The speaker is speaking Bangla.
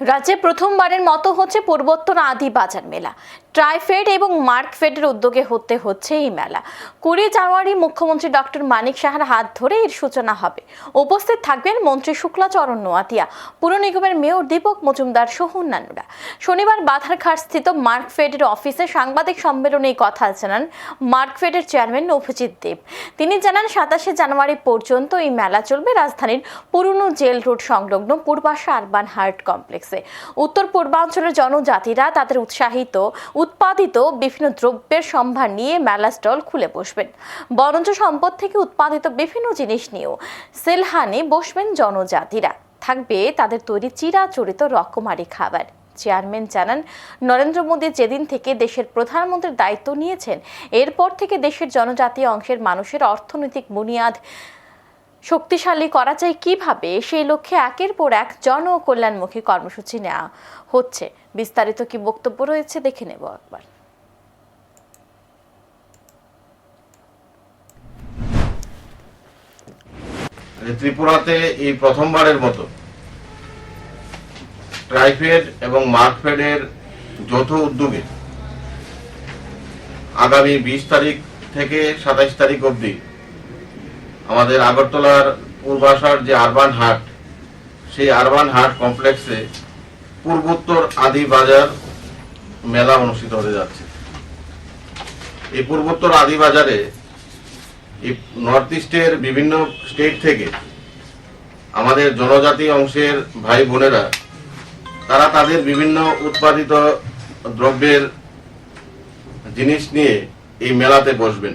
রাজ্যে প্রথমবারের মতো হচ্ছে পূর্বোত্তর আদি বাজার মেলা। ট্রাইফেড এবং মার্কফেডের উদ্যোগে হতে হচ্ছে এই মেলা। কুড়ি জানুয়ারি মুখ্যমন্ত্রী ডক্টর মানিক সাহার হাত ধরে এর সূচনা হবে। উপস্থিত থাকবেন মন্ত্রী শুক্লাচরণ নোয়াতিয়া, পুর নিগমের মেয়র দীপক মজুমদার সহ অন্যান্যরা। শনিবার বাধারঘাট স্থিত মার্কফেডের অফিসে সাংবাদিক সম্মেলনে এই কথা জানান মার্কফেডের চেয়ারম্যান অভিজিৎ দেব। তিনি জানান, সাতাশে জানুয়ারি পর্যন্ত এই মেলা চলবে রাজধানীর পুরনো জেল রোড সংলগ্ন পূর্বাশা আরবান হার্ট কমপ্লেক্সে। উত্তর পূর্বাঞ্চলের জনজাতিরা তাদের উৎসাহিত উৎপাদিত বিভিন্ন দ্রব্যের সম্ভার নিয়ে মেলা স্টল খুলে বসবেন। বরঞ্চ সম্পদ থেকে উৎপাদিত বিভিন্ন জিনিস নিয়েও সেলহানে বসবেন জনজাতিরা। থাকবে তাদের তৈরি চিরাচরিত রকমারি খাবার। চেয়ারম্যান জানান, নরেন্দ্র মোদী যেদিন থেকে দেশের প্রধানমন্ত্রীর দায়িত্ব নিয়েছেন, এরপর থেকে দেশের জনজাতীয় অংশের মানুষের অর্থনৈতিক বুনিয়াদ শক্তিশালী করা যায় কীভাবে? সেই লক্ষ্যে একের পর এক জনকল্যাণমুখী কর্মসূচি নেওয়া হচ্ছে। বিস্তারিত কি বক্তব্য রয়েছে দেখে নেব একবার। ত্রিপুরাতে এই প্রথমবারের মতো ট্রাইফেড এবং মার্কফেডের যৌথ উদ্যোগে আগামী বিশ তারিখ থেকে সাতাইশ তারিখ অবধি আমাদের আগরতলার পূর্বাশার যে আরবান হাট সেই আরবান হাট কমপ্লেক্সে পূর্বোত্তর আদি বাজার মেলা অনুষ্ঠিত হতে যাচ্ছে। এই পূর্বোত্তর আদি বাজারে এই নর্থ ইস্টের বিভিন্ন স্টেট থেকে আমাদের জনজাতি অংশের ভাই বোনেরা, তারা তাদের বিভিন্ন উৎপাদিত দ্রব্যের জিনিস নিয়ে এই মেলাতে বসবেন।